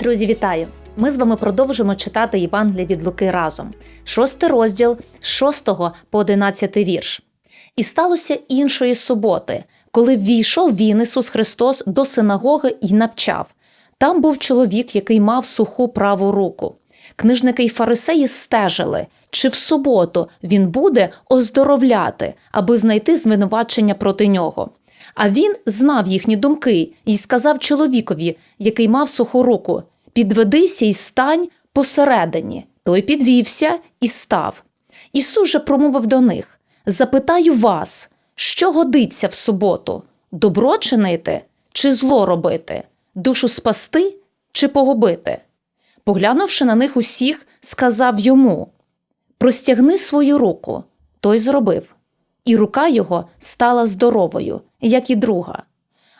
Друзі, вітаю! Ми з вами продовжимо читати Євангелія від Луки разом. Шостий розділ з 6 по 11 вірш. І сталося іншої суботи, коли ввійшов він, Ісус Христос, до синагоги і навчав. Там був чоловік, який мав суху праву руку. Книжники й фарисеї стежили, чи в суботу він буде оздоровляти, аби знайти звинувачення проти нього. А він знав їхні думки і сказав чоловікові, який мав суху руку: Підведися і стань посередині. Той підвівся і став. Ісус же промовив до них: Запитаю вас, що годиться в суботу? Добро чинити чи зло робити? Душу спасти чи погубити? Поглянувши на них усіх, сказав йому: Простягни свою руку. Той зробив, і рука його стала здоровою, як і друга.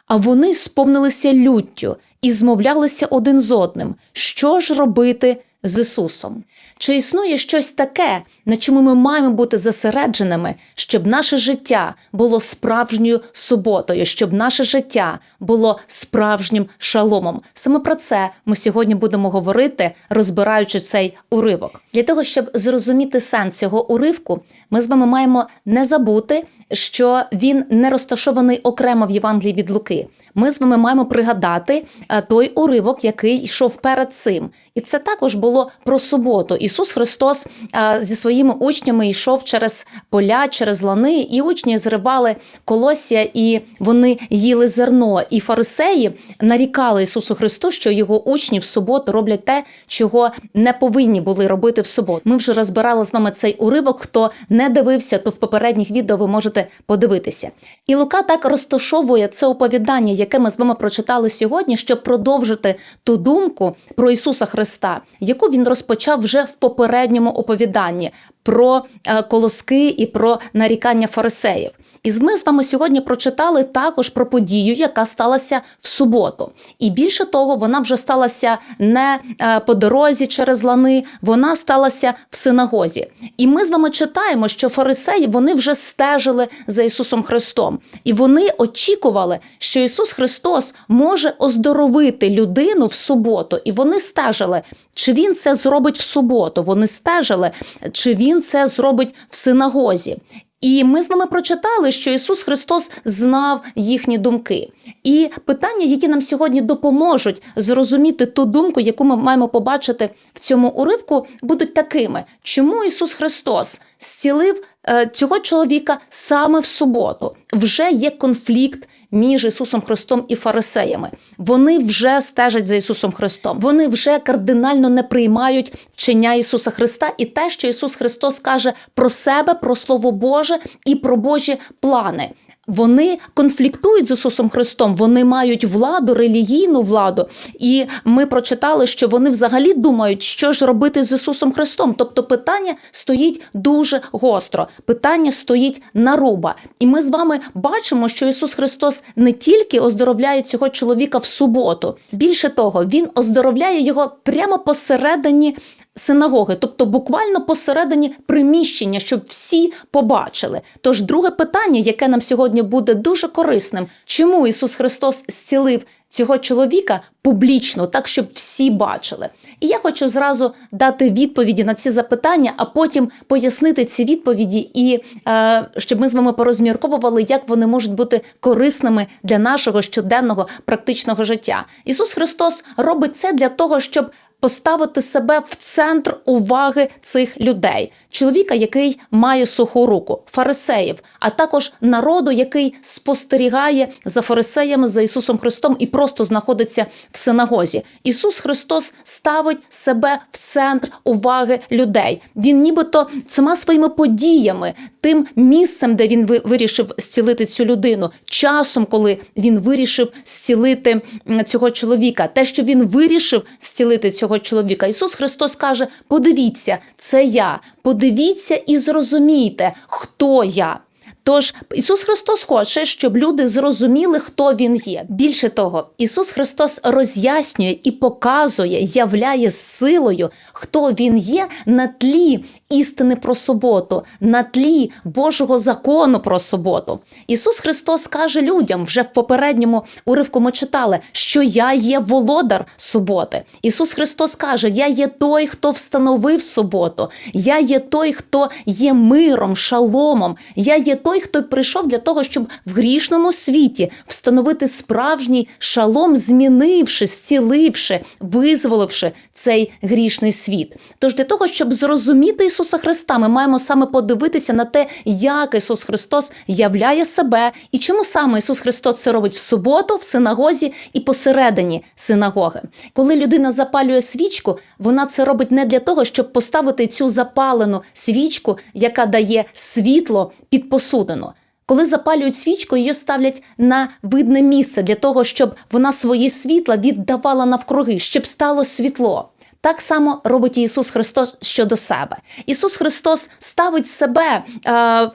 А вони сповнилися люттю і змовлялися один з одним, що ж робити з Ісусом. Чи існує щось таке, на чому ми маємо бути зосередженими, щоб наше життя було справжньою суботою, щоб наше життя було справжнім шаломом? Саме про це ми сьогодні будемо говорити, розбираючи цей уривок. Для того, щоб зрозуміти сенс цього уривку, ми з вами маємо не забути, що він не розташований окремо в Євангелії від Луки. Ми з вами маємо пригадати е, той уривок, який йшов перед цим. І це також було про суботу. Ісус Христос е, зі своїми учнями йшов через поля, через лани, і учні зривали колосся, і вони їли зерно. І фарисеї нарікали Ісусу Христу, що його учні в суботу роблять те, чого не повинні були робити в суботу. Ми вже розбирали з вами цей уривок. Хто не дивився, то в попередніх відео ви можете подивитися. І Лука так розташовує це оповідання, яке ми з вами прочитали сьогодні, щоб продовжити ту думку про Ісуса Христа, яку він розпочав вже в попередньому оповіданні про е, колоски і про нарікання фарисеїв. І ми з вами сьогодні прочитали також про подію, яка сталася в суботу. І більше того, вона вже сталася не е, по дорозі через лани, вона сталася в синагозі. І ми з вами читаємо, що фарисеї вони вже стежили за Ісусом Христом, і вони очікували, що Ісус Христос може оздоровити людину в суботу, і вони стежили, чи він це зробить в суботу. Вони стежили, чи він це зробить в синагозі. І ми з вами прочитали, що Ісус Христос знав їхні думки. І питання, які нам сьогодні допоможуть зрозуміти ту думку, яку ми маємо побачити в цьому уривку, будуть такими: чому Ісус Христос зцілив цього чоловіка саме в суботу? Вже є конфлікт між Ісусом Христом і фарисеями. Вони вже стежать за Ісусом Христом. Вони вже кардинально не приймають вчення Ісуса Христа і те, що Ісус Христос каже про себе, про Слово Боже і про Божі плани. Вони конфліктують з Ісусом Христом, вони мають владу, релігійну владу. І ми прочитали, що вони взагалі думають, що ж робити з Ісусом Христом. Тобто питання стоїть дуже гостро, питання стоїть на руба. І ми з вами бачимо, що Ісус Христос не тільки оздоровляє цього чоловіка в суботу, більше того, Він оздоровляє його прямо посередині синагоги, тобто буквально посередині приміщення, щоб всі побачили. Тож друге питання, яке нам сьогодні буде дуже корисним, чому Ісус Христос зцілив цього чоловіка публічно, так щоб всі бачили. І я хочу зразу дати відповіді на ці запитання, а потім пояснити ці відповіді, і е, щоб ми з вами порозмірковували, як вони можуть бути корисними для нашого щоденного практичного життя. Ісус Христос робить це для того, щоб поставити себе в центр уваги цих людей, чоловіка, який має суху руку, фарисеїв, а також народу, який спостерігає за фарисеями, за Ісусом Христом і просто знаходиться в синагозі. Ісус Христос ставить себе в центр уваги людей. Він, нібито цими своїми подіями, тим місцем, де він вирішив зцілити цю людину, часом, коли він вирішив зцілити цього чоловіка, те, що він вирішив зцілити цього цього чоловіка. Ісус Христос каже: подивіться, це я, подивіться і зрозумійте, хто я. Тож Ісус Христос хоче, щоб люди зрозуміли, хто Він є. Більше того, Ісус Христос роз'яснює і показує, являє силою, хто Він є на тлі істини про суботу, на тлі Божого закону про суботу. Ісус Христос каже людям вже в попередньому уривку ми читали, що я є володар суботи. Ісус Христос каже: Я є той, хто встановив суботу, я є той, хто є миром, шаломом, я є той, хто прийшов для того, щоб в грішному світі встановити справжній шалом, змінивши, зціливши, визволивши цей грішний світ. Тож для того, щоб зрозуміти Ісуса Христа, ми маємо саме подивитися на те, як Ісус Христос являє себе і чому саме Ісус Христос це робить в суботу, в синагозі і посередині синагоги. Коли людина запалює свічку, вона це робить не для того, щоб поставити цю запалену свічку, яка дає світло під посудину. Коли запалюють свічку, її ставлять на видне місце для того, щоб вона своє світла віддавала навкруги, щоб стало світло. Так само робить Ісус Христос щодо себе. Ісус Христос ставить себе е,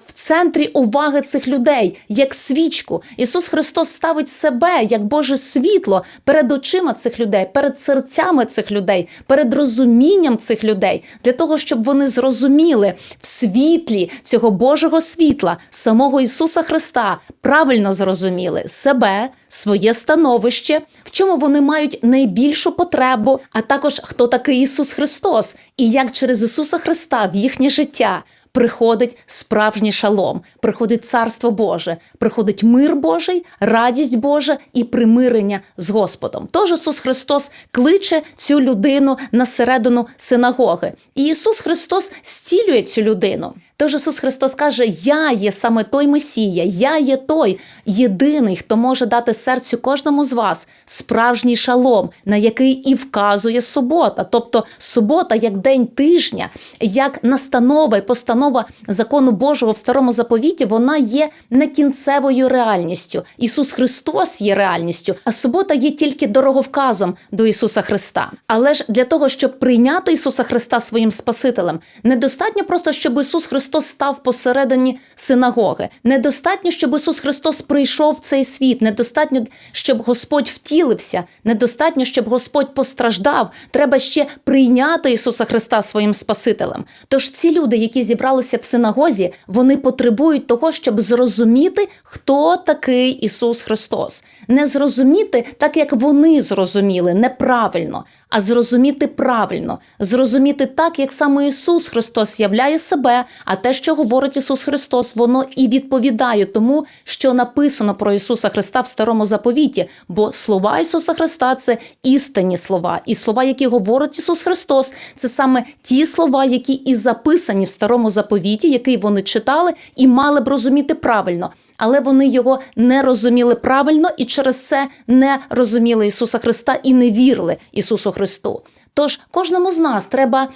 в центрі уваги цих людей як свічку. Ісус Христос ставить себе як Боже світло перед очима цих людей, перед серцями цих людей, перед розумінням цих людей, для того, щоб вони зрозуміли в світлі цього Божого світла, самого Ісуса Христа, правильно зрозуміли себе, своє становище, в чому вони мають найбільшу потребу, а також хто такий Ісус Христос, і як через Ісуса Христа в їхнє життя приходить справжній шалом, приходить Царство Боже, приходить мир Божий, радість Божа і примирення з Господом. Тож Ісус Христос кличе цю людину на середину синагоги, і Ісус Христос зцілює цю людину. Тож Ісус Христос каже: Я є саме той Месія, я є той єдиний, хто може дати серцю кожному з вас справжній шалом, на який і вказує субота. Тобто субота як день тижня, як настанова і постанова закону Божого в старому заповіті, вона є не кінцевою реальністю. Ісус Христос є реальністю, а субота є тільки дороговказом до Ісуса Христа. Але ж для того, щоб прийняти Ісуса Христа своїм Спасителем, недостатньо просто, щоб Ісус Христос став посередині синагоги. Недостатньо, щоб Ісус Христос прийшов в цей світ. Недостатньо, щоб Господь втілився. Недостатньо, щоб Господь постраждав. Треба ще прийняти Ісуса Христа своїм Спасителем. Тож ці люди, які зібралися в синагозі, вони потребують того, щоб зрозуміти, хто такий Ісус Христос. Не зрозуміти так, як вони зрозуміли, неправильно, а зрозуміти правильно, зрозуміти так, як саме Ісус Христос являє себе, а те, що говорить Ісус Христос, воно і відповідає тому, що написано про Ісуса Христа в старому заповіті. Бо слова Ісуса Христа це істинні слова, і слова, які говорить Ісус Христос, це саме ті слова, які і записані в старому заповіті, який вони читали і мали б розуміти правильно. Але вони його не розуміли правильно і через це не розуміли Ісуса Христа і не вірили Ісусу Христу. Тож кожному з нас треба.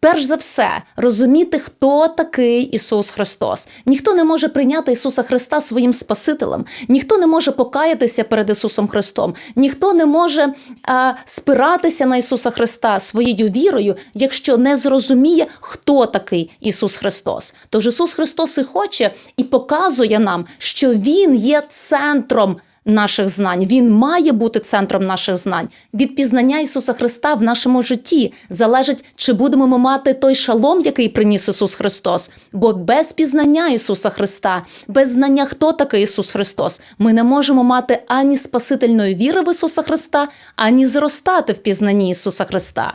Перш за все розуміти, хто такий Ісус Христос. Ніхто не може прийняти Ісуса Христа своїм Спасителем, ніхто не може покаятися перед Ісусом Христом, ніхто не може а, спиратися на Ісуса Христа своєю вірою, якщо не зрозуміє, хто такий Ісус Христос. Тож Ісус Христос і хоче і показує нам, що Він є центром наших знань. Він має бути центром наших знань. Від пізнання Ісуса Христа в нашому житті залежить, чи будемо ми мати той шалом, який приніс Ісус Христос. Бо без пізнання Ісуса Христа, без знання, хто такий Ісус Христос, ми не можемо мати ані спасительної віри в Ісуса Христа, ані зростати в пізнанні Ісуса Христа.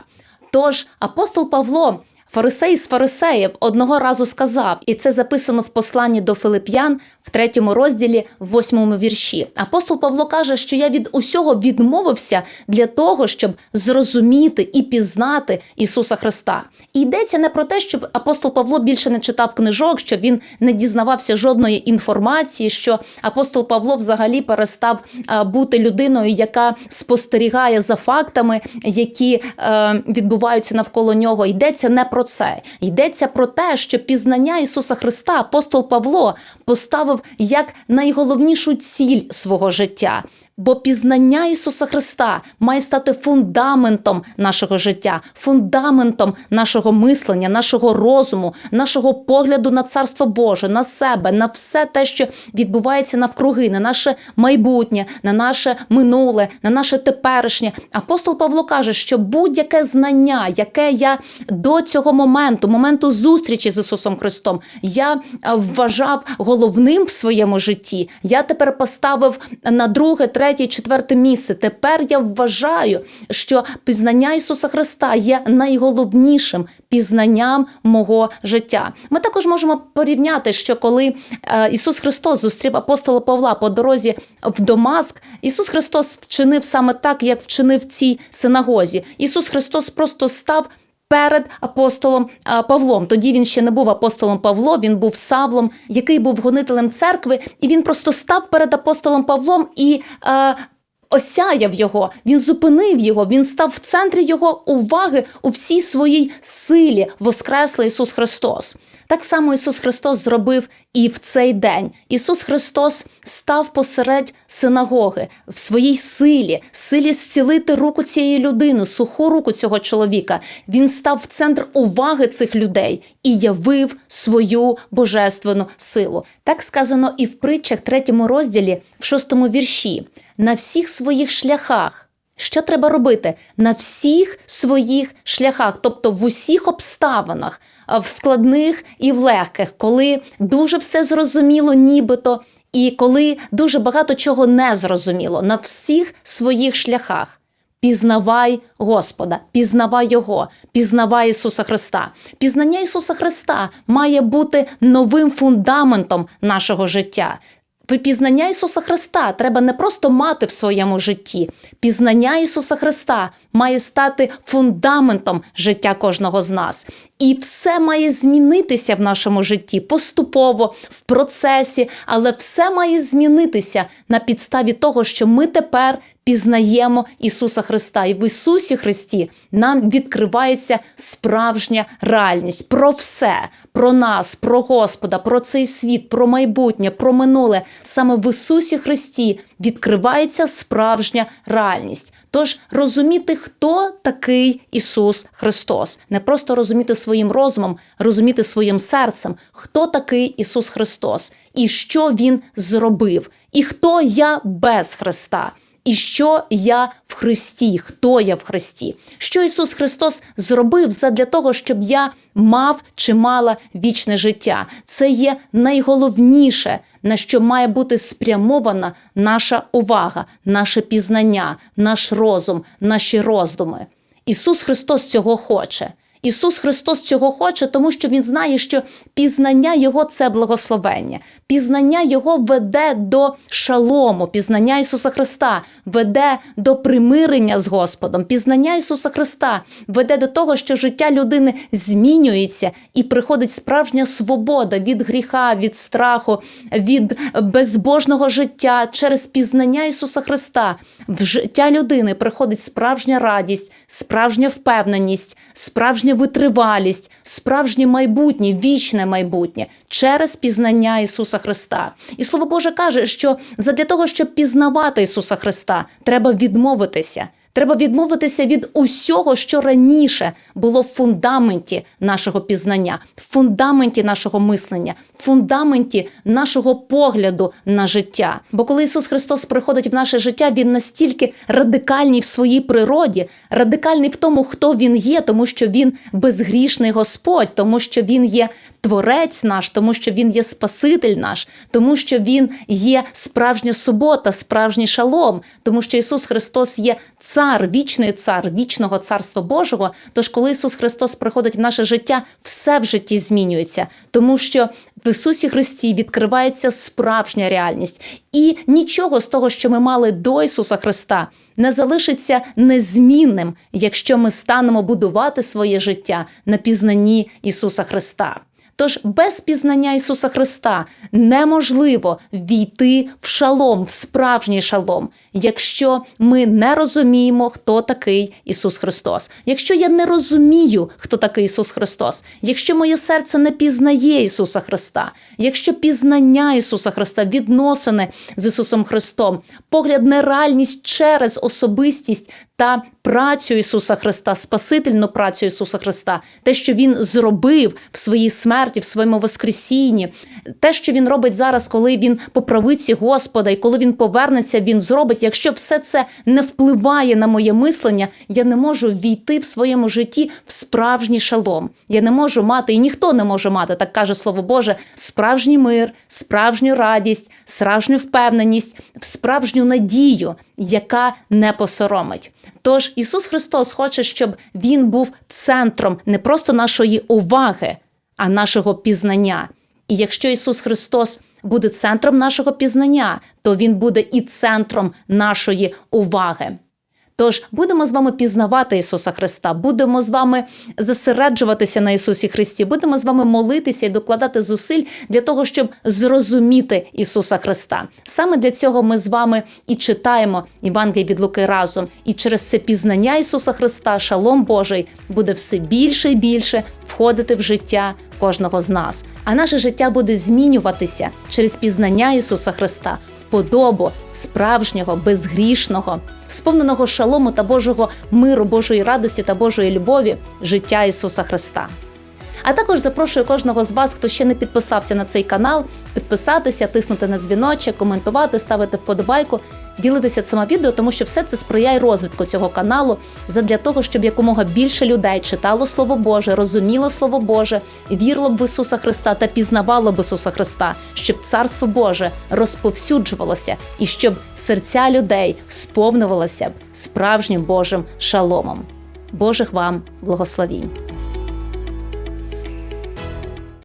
Тож апостол Павло. Фарисей з фарисеїв одного разу сказав, і це записано в посланні до Филип'ян в третьому розділі, в восьмому вірші. Апостол Павло каже, що я від усього відмовився для того, щоб зрозуміти і пізнати Ісуса Христа. І йдеться не про те, щоб апостол Павло більше не читав книжок, що він не дізнавався жодної інформації, що апостол Павло взагалі перестав бути людиною, яка спостерігає за фактами, які е, відбуваються навколо нього. Йдеться не про це. Йдеться про те, що пізнання Ісуса Христа апостол Павло поставив як найголовнішу ціль свого життя. Бо пізнання Ісуса Христа має стати фундаментом нашого життя, фундаментом нашого мислення, нашого розуму, нашого погляду на Царство Боже, на себе, на все те, що відбувається навкруги, на наше майбутнє, на наше минуле, на наше теперішнє. Апостол Павло каже, що будь-яке знання, яке я до цього моменту, моменту зустрічі з Ісусом Христом, я е, вважав головним в своєму житті. Я тепер поставив на друге, третє, четверте місце. Тепер я вважаю, що пізнання Ісуса Христа є найголовнішим пізнанням мого життя. Ми також можемо порівняти, що коли е, Ісус Христос зустрів апостола Павла по дорозі в Дамаск, Ісус Христос вчинив саме так, як вчинив в цій синагозі. Ісус Христос просто став. Перед апостолом Павлом тоді він ще не був апостолом Павло, він був Савлом, який був гонителем церкви, і він просто став перед апостолом Павлом і е, осяяв його. Він зупинив його. Він став в центрі його уваги у всій своїй силі, Воскресли Ісус Христос. Так само Ісус Христос зробив і в цей день. Ісус Христос став посеред синагоги в своїй силі, силі зцілити руку цієї людини, суху руку цього чоловіка. Він став в центр уваги цих людей і явив свою божественну силу. Так сказано і в притчах, третьому розділі, в шостому вірші. На всіх своїх шляхах. Що треба робити на всіх своїх шляхах, тобто в усіх обставинах, в складних і в легких, коли дуже все зрозуміло, нібито, і коли дуже багато чого не зрозуміло, на всіх своїх шляхах. Пізнавай Господа, пізнавай Його, пізнавай Ісуса Христа. Пізнання Ісуса Христа має бути новим фундаментом нашого життя. Пізнання Ісуса Христа треба не просто мати в своєму житті. Пізнання Ісуса Христа має стати фундаментом життя кожного з нас. І все має змінитися в нашому житті поступово, в процесі, але все має змінитися на підставі того, що ми тепер пізнаємо Ісуса Христа. І в Ісусі Христі нам відкривається справжня реальність про все, про нас, про Господа, про цей світ, про майбутнє, про минуле. Саме в Ісусі Христі відкривається справжня реальність. Тож розуміти, хто такий Ісус Христос, не просто розуміти своїм розумом, розуміти своїм серцем, хто такий Ісус Христос, і що Він зробив, і хто я без Христа. І що я в Христі, хто я в Христі, що Ісус Христос зробив задля того, щоб я мав чи мала вічне життя. Це є найголовніше, на що має бути спрямована наша увага, наше пізнання, наш розум, наші роздуми. Ісус Христос цього хоче. Ісус Христос цього хоче, тому що Він знає, що пізнання Його це благословення. Пізнання Його веде до шалому, пізнання Ісуса Христа веде до примирення з Господом. Пізнання Ісуса Христа веде до того, що життя людини змінюється і приходить справжня свобода від гріха, від страху, від безбожного життя через пізнання Ісуса Христа. В життя людини приходить справжня радість, справжня впевненість, справжня витривалість, справжнє майбутнє, вічне майбутнє через пізнання Ісуса Христа. І Слово Боже каже, що задля того, щоб пізнавати Ісуса Христа, треба відмовитися. Треба відмовитися від усього, що раніше було в фундаменті нашого пізнання, в фундаменті нашого мислення, в фундаменті нашого погляду на життя. Бо коли Ісус Христос приходить в наше життя, Він настільки радикальний в своїй природі, радикальний в тому, хто Він є, тому що Він безгрішний Господь, тому що Він є Творець наш, тому що Він є Спаситель наш, тому що Він є справжня субота, справжній шалом, тому що Ісус Христос є цар, вічний цар, вічного царства Божого. Тож, коли Ісус Христос приходить в наше життя, все в житті змінюється, тому що в Ісусі Христі відкривається справжня реальність, і нічого з того, що ми мали до Ісуса Христа, не залишиться незмінним, якщо ми станемо будувати своє життя на пізнанні Ісуса Христа. Тож без пізнання Ісуса Христа неможливо війти в шалом, в справжній шалом, якщо ми не розуміємо, хто такий Ісус Христос. Якщо я не розумію, хто такий Ісус Христос, якщо моє серце не пізнає Ісуса Христа, якщо пізнання Ісуса Христа, відносини з Ісусом Христом, погляд на реальність через особистість та працю Ісуса Христа, спасительну працю Ісуса Христа, те, що Він зробив в своїй смерті, в своєму Воскресінні, те, що Він робить зараз, коли Він по правиці Господа, і коли Він повернеться, Він зробить. Якщо все це не впливає на моє мислення, я не можу війти в своєму житті в справжній шалом. Я не можу мати, і ніхто не може мати, так каже Слово Боже, справжній мир, справжню радість, справжню впевненість, справжню надію, яка не посоромить. Тож Ісус Христос хоче, щоб Він був центром не просто нашої уваги, а нашого пізнання. І якщо Ісус Христос буде центром нашого пізнання, то Він буде і центром нашої уваги. Тож будемо з вами пізнавати Ісуса Христа, будемо з вами зосереджуватися на Ісусі Христі, будемо з вами молитися і докладати зусиль для того, щоб зрозуміти Ісуса Христа. Саме для цього ми з вами і читаємо Євангеліє від Луки разом. І через це пізнання Ісуса Христа, шалом Божий, буде все більше і більше входити в життя кожного з нас. А наше життя буде змінюватися через пізнання Ісуса Христа подобу справжнього, безгрішного, сповненого шалому та Божого миру, Божої радості та Божої любові життя Ісуса Христа. А також запрошую кожного з вас, хто ще не підписався на цей канал, підписатися, тиснути на дзвіночок, коментувати, ставити вподобайку, ділитися цим відео, тому що все це сприяє розвитку цього каналу задля того, щоб якомога більше людей читало Слово Боже, розуміло Слово Боже, вірило б в Ісуса Христа та пізнавало б Ісуса Христа, щоб Царство Боже розповсюджувалося і щоб серця людей сповнювалося справжнім Божим шаломом. Божих вам благословінь!